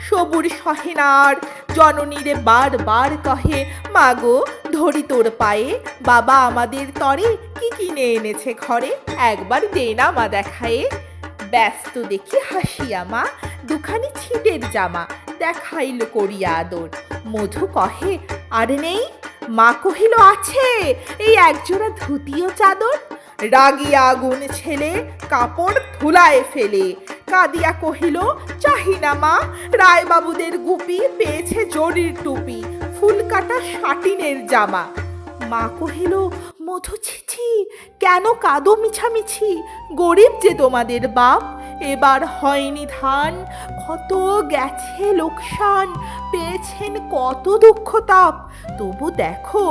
সবুর সহেনার। জননীরে বার বার কহে, মাগো, ধরি তোর পায়ে, বাবা আমাদের তরে কি কিনে এনেছে ঘরে? একবার দে না মা দেখায়ে। ব্যস্ত দেখি হাসিয়া মা, দুখানি ছিটের জামা দেখাইল করিয়া আদর। মধু কহে, আর নেই? মা কহিল, আছে, এই একজোড়া ধুতিও চাদর। রাগিয়া আগুন ছেলে কাপড় ধুলায় ফেলে। কাদিয়া কহিল, চাহি না মা, রায়বাবুদের গুপি পেয়েছে জরির টুপি ফুল কাটা শাটিনের জামা। মা কহিল, মধু ছিছি, কেন কাদো মিছামিছি? গরিব যে তোমাদের বাপ, এবার হয়নি ধান কত গেছে লোকসান, পেয়েছেন কত দুঃখ তাপ। তবু দেখো,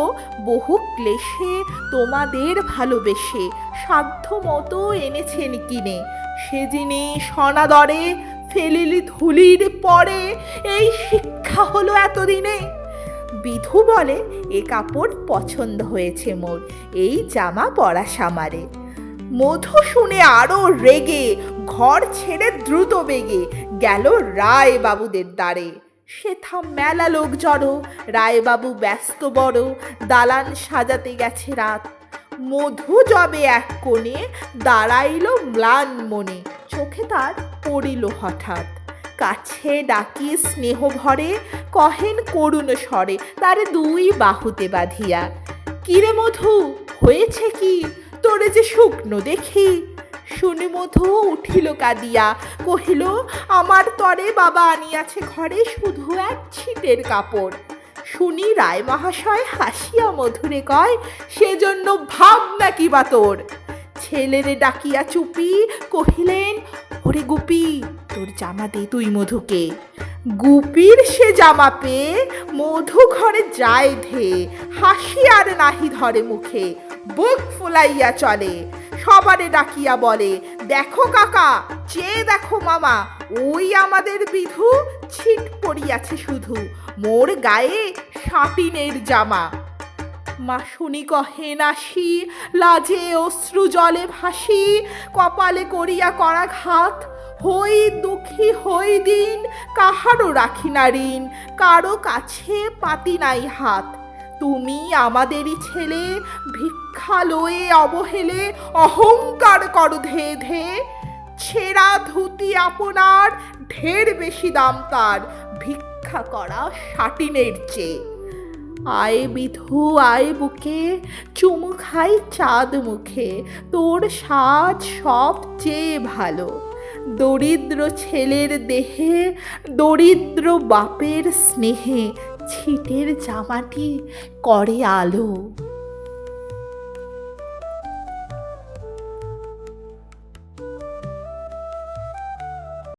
বহু ক্লেশে তোমাদের ভালোবেসে সাধ্য মতো এনেছেন কিনে। সে জিনিস সনাদরে ফেলিলি ধুলির পরে। এই শিক্ষা হলো এতদিনে। বিধু বলে, এ কাপড় পছন্দ হয়েছে মোর, এই জামা পরা সামারে। মধু শুনে আরও রেগে, ঘর ছেড়ে দ্রুত বেগে, গেল রায় বাবুদের দ্বারে সেথা মেলা লোক জড়ো, রায়বাবু ব্যস্ত বড়, দালান সাজাতে গেছে রাত মধু জবে এক কোণে, দাঁড়াইল ম্লান মনে। চোখে তার পড়িল হঠাৎ। কাছে ডাকি স্নেহ ভরে, কহেন করুণ স্বরে, তার দুই বাহুতে বাঁধিয়া। কিরে মধু, হয়েছে কি? তোরে যে শুকনো দেখি? শুনে মধু, উঠিল কাঁদিয়া, কহিল, আমার তরে বাবা আনিয়াছে ঘরে শুধু এক ছিটের কাপড়। শুনি রায় মহাশয় হাসিয়া মধুরে কয়, সেজন্য ভাব নাকি বা তোর? ছেলেরে ডাকিয়া চুপি কহিলেন, ওরে গুপি, তোর জামা দে তুই মধুকে। গুপির সে জামা পেয়ে মধু ঘরে যায় ধে, হাসি আর নাহি ধরে মুখে, বুক ফুলাইয়া চলে। সবারে ডাকিয়া বলে দেখো কাকা, চেয়ে দেখো মামা, ওই আমাদের বিধু ছিট পড়িয়াছে শুধু, মোর গায়ে সাপিনের জামা। মা শুনি কহে নাসি, লাজে অশ্রু জলে ভাসি, কপালে করিয়া করা ঘাত হই দুঃখী হই দিন, কাহারও রাখি না ঋণ, কারও কাছে পাতি নাই হাত। তুমি আমাদেরই ছেলে ভিক্ষা লয়ে অবহেলে অহংকার করো ধে ধে। ছেঁড়া ধুতি আপনার, ঢের বেশি দাম তার। ভিক্ষা করা শাটিনের চেয়ে। আয় বিধু, আয় বুকে, চুমু খাই চাঁদ মুখে। তোর সাজ সবচেয়ে ভালো। দরিদ্র ছেলের দেহে, দরিদ্র বাপের স্নেহে। ছিটের জামাটি করে আলো।